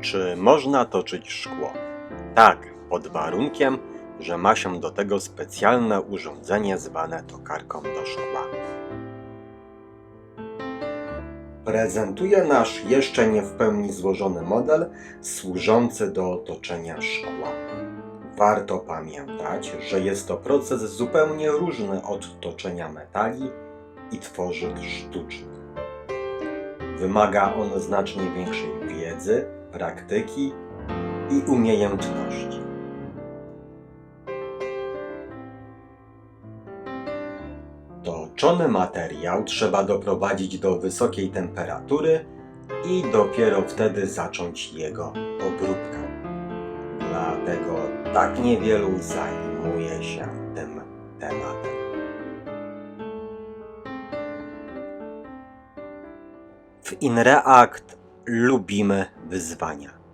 Czy można toczyć szkło? Tak, pod warunkiem, że ma się do tego specjalne urządzenie zwane tokarką do szkła. Prezentuje nasz jeszcze nie w pełni złożony model służący do toczenia szkła. Warto pamiętać, że jest to proces zupełnie różny od toczenia metali i tworzyw sztucznych. Wymaga on znacznie większej wiedzy, praktyki i umiejętności. Toczony materiał trzeba doprowadzić do wysokiej temperatury i dopiero wtedy zacząć jego obróbkę. Dlatego tak niewielu zajmuje się tym tematem. W InReact lubimy wyzwania.